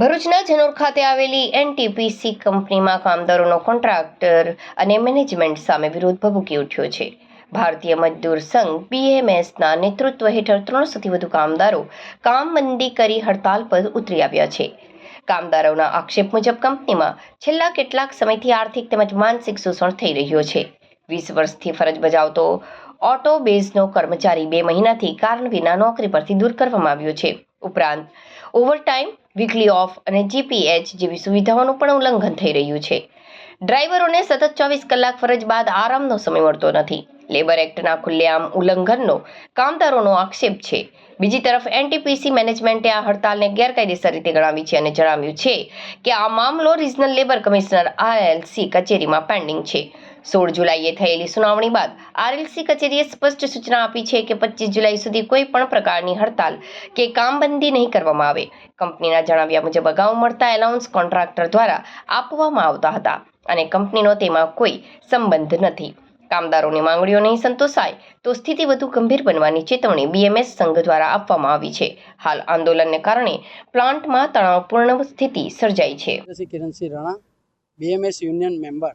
ભરૂચના જનોર ખાતે આવેલી એનટીપીસી કંપનીમાં કામદારોનો કોન્ટ્રાક્ટર અને મેનેજમેન્ટ સામે વિરોધ ભભૂકી ઉઠ્યો છે. ભારતીય મજદૂર સંઘ બીએમએસના નેતૃત્વ હેઠળ ત્રણસોથી વધુ કામદારો કામબંધી કરી હડતાલ પર ઉતરી આવ્યા છે. કામદારોના આક્ષેપ મુજબ કંપનીમાં છેલ્લા કેટલાક સમયથી આર્થિક તેમજ માનસિક શોષણ થઈ રહ્યો છે. વીસ વર્ષથી ફરજ બજાવતો ઓટો બેઝનો કર્મચારી બે મહિનાથી કારણ વિના નોકરી પરથી દૂર કરવામાં આવ્યો છે. ઉપરાંત ઓવરટાઈમ વીકલી ઓફ અને જીપીએચ જેવી સુવિધાઓનું પણ ઉલ્લંઘન થઈ રહ્યું છે. ડ્રાઈવરોને સતત ચોવીસ કલાક ફરજ બાદ આરામનો સમય મળતો નથી. લેબર એક્ટના ખુલ્લેઆમ ઉલ્લંઘનનો કામદારોનો આક્ષેપ છે. બીજી તરફ એનટીપીસી મેનેજમેન્ટે આ હડતાલને ગેરકાયદેસર રીતે ગણાવી છે અને જણાવ્યું છે કે આ મામલો રિજનલ લેબર કમિશનર આરએલસી કચેરીમાં પેન્ડિંગ છે. સોળ જુલાઈએ થયેલી સુનાવણી બાદ આરએલસી કચેરીએ સ્પષ્ટ સૂચના આપી છે કે પચીસ જુલાઈ સુધી કોઈ પણ પ્રકારની હડતાલ કે કામબંધી નહીં કરવામાં આવે. કંપનીના જણાવ્યા મુજબ અગાઉ મળતા એલાઉન્સ કોન્ટ્રાક્ટર દ્વારા આપવામાં આવતા હતા અને કંપનીનો તેમાં કોઈ સંબંધ નથી. કામદારોની માંગણીઓ નહીં સંતોષાય તો સ્થિતિ વધુ ગંભીર બનવાની ચેતવણી બીએમએસ સંઘ દ્વારા આપવામાં આવી છે. હાલ આંદોલનને કારણે પ્લાન્ટમાં તણાવપૂર્ણ સ્થિતિ સર્જાઈ છે. Kiransinh Rana, BMS union member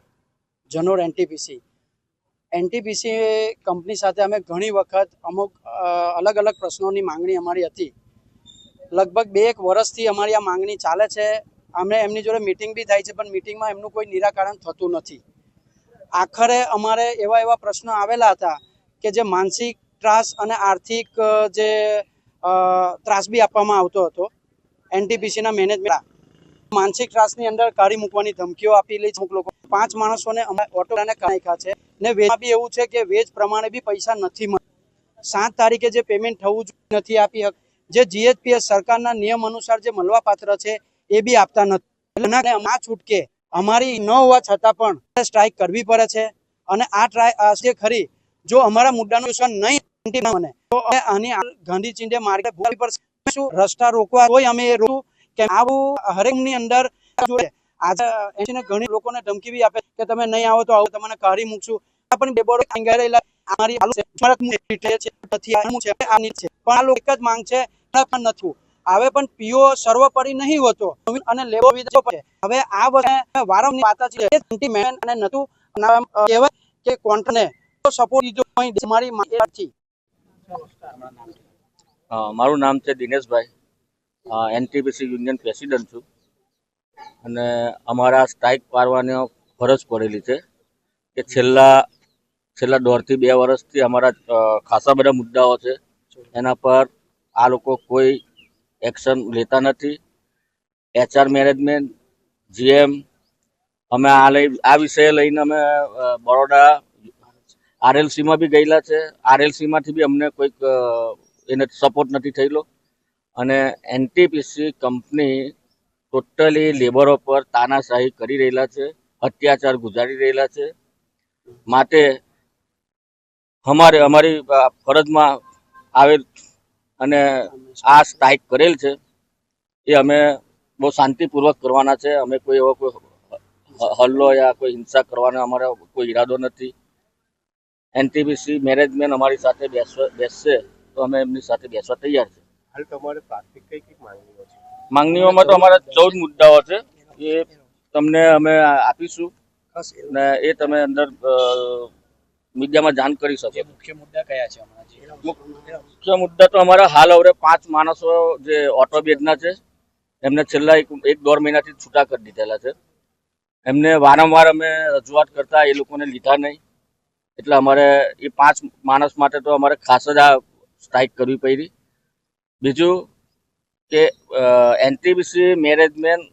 Janor NTPC NTPC company સાથે અમે ઘણી વખત અમુક અલગ અલગ પ્રશ્નોની માંગણી અમારી હતી. લગભગ બે એક વર્ષથી અમારી આ માંગણી ચાલે છે. અમે એમની જોડે મિટિંગ બી થાય છે, પણ મિટિંગમાં એમનું કોઈ નિરાકરણ થતું નથી. આખરે અમારે એવા એવા પ્રશ્નો આવેલા હતા કે જે માનસિક ત્રાસ અને આર્થિક જે ત્રાસ બી આપવામાં આવતો હતો. એનટીપીસીના મેનેજમેન્ટ માનસિક ત્રાસની અંદર કાઢી મૂકવાની ધમકીઓ આપેલી અમુક લોકો. પાંચ માણસોને ઓટોને નાખ્યા છે. ને વેજમાં બી એવું છે કે વેજ પ્રમાણે બી પૈસા નથી મળતા. સાત તારીખે જે પેમેન્ટ થવું નથી આપી જે જીએચપીએસ સરકારના નિયમ અનુસાર જે મળવાપાત્ર છે એ બી આપતા નથી. આ છૂટકે અમારી ન હોવા છતાં પણ સ્ટ્રાઇક કરવી પડે છે. અને આ ટ્રાય છે ખરી, જો અમારા મુદ્દાનું સોલ્યુશન નહીં મને તો આની ગાંધી માર્ગે ભૂલ પડશે. શું રસ્તા રોકવા હોય અમે એ રોકવું કે આવું હરેકની અંદર જોડે આજે એને ઘણી લોકોને ધમકી બી આપે કે તમે નહીં આવો તો આવું તમને કાઢી મૂકશું. પણ બે બોર્ડ કાંગારેલા અમારી આલુ છે. સ્મારક મૂકી છે. નથી આનું છે આની છે. પણ આ લોકો એક જ માંગ છે. પણ નથી. હવે પણ પીઓ સર્વોપરી નહીં હોતો. અને લેવો વિધો છે. હવે આ વખતે વારંવાર વાત છે. કે સેન્ટિમેન્ટ અને નતું. કહેવાય કે કોન્ટ્રાને સપોર્ટ દીધો મારી છે મારું નામ છે દિનેશભાઈ. એનટીપીસી યુનિયન પ્રેસિડન્ટ છું. અને અમારા સ્ટ્રાઇક પાડવાની ફરજ પડેલી છે કે છેલ્લા છેલ્લા દોઢથી બે વર્ષથી અમારા ખાસા બધા મુદ્દાઓ છે. એના પર આ લોકો કોઈ એક્શન લેતા નથી. એચઆર મેનેજમેન્ટ, જીએમ, અમે આ લઈ, આ વિષય લઈને અમે બરોડા, આરએલસીમાં બી ગયેલા છે. આરએલસીમાંથી બી અમને કોઈક એને સપોર્ટ નથી થયેલો. અને એનટીપીસી કંપની ટોટલી લેબરો પર તાનાશાહી કરી રહેલા છે, અત્યાચાર ગુજારી રહેલા છે. માટે અમારે, અમારી ફરજમાં આવેલ અને આ સ્ટ્રાઇક કરેલ છે. એ અમે બહુ શાંતિપૂર્વક કરવાના છે. અમે કોઈ એવો કોઈ હલ્લો યા કોઈ હિંસા કરવાનો અમારો કોઈ ઈરાદો નથી. એનટીપીસી મેનેજમેન્ટ અમારી સાથે બેસવા, બેસશે તો અમે એમની સાથે બેસવા તૈયાર છે. હાલ તમારે પ્રાથમિક કઈ કઈ માંગણીઓ છે. માંગણીઓમાં તો અમારા ચૌદ મુદ્દાઓ છે. એ તમને અમે આપીશું ને એ તમે અંદર મીડિયામાં જાણ કરી શકો. મુખ્ય મુદ્દા કયા છે મુખ્ય મુદ્દા. તો અમારા હાલ હવે પાંચ માણસો જે ઓટો બેડના છે એમને છેલ્લા એક એક દોઢ મહિનાથી છૂટા કરી દીધેલા છે. એમને વારંવાર અમે રજૂઆત કરતા એ લોકોને લીધા નહીં. એટલે અમારે એ પાંચ માણસ માટે તો અમારે ખાસ જ આ સ્ટ્રાઇક કરવી પડી. બીજું કે એનટીબીસી મેનેજમેન્ટ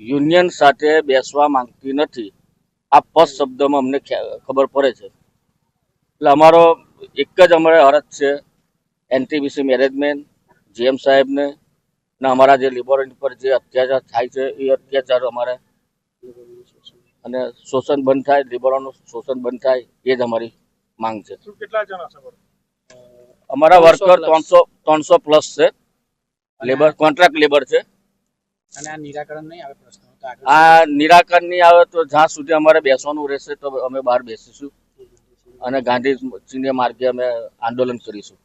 યુનિયન સાથે બેસવા માંગતી નથી. આ ફર્સ્ટ શબ્દમાં અમને ખબર પડે છે. એટલે અમારો એક જ અમારે અરજ છે એનટીબીસી મેનેજમેન્ટ જીએમ સાહેબને અને અમારા જે લેબોરેટરી પર જે અત્યાચાર થાય છે, એ અત્યાચાર અમારે અને શોષણ બંધ થાય લેબરોનું શોષણ બંધ થાય, એ જ અમારી માંગ છે. કેટલા જણા અમારા 300 વર્કર ત્રણસો ત્રણસો પ્લસ છે. લેબર કોન્ટ્રાક્ટ લેબર છે. અને આ નિરાકરણ નહીં આવે પ્રશ્નો? આ નિરાકરણ નહીં આવે તો જ્યાં સુધી અમારે બેસવાનું રહેશે તો અમે બહાર બેસીશું. અને ગાંધી ચિહ્ન માર્ગે અમે આંદોલન કરીશું.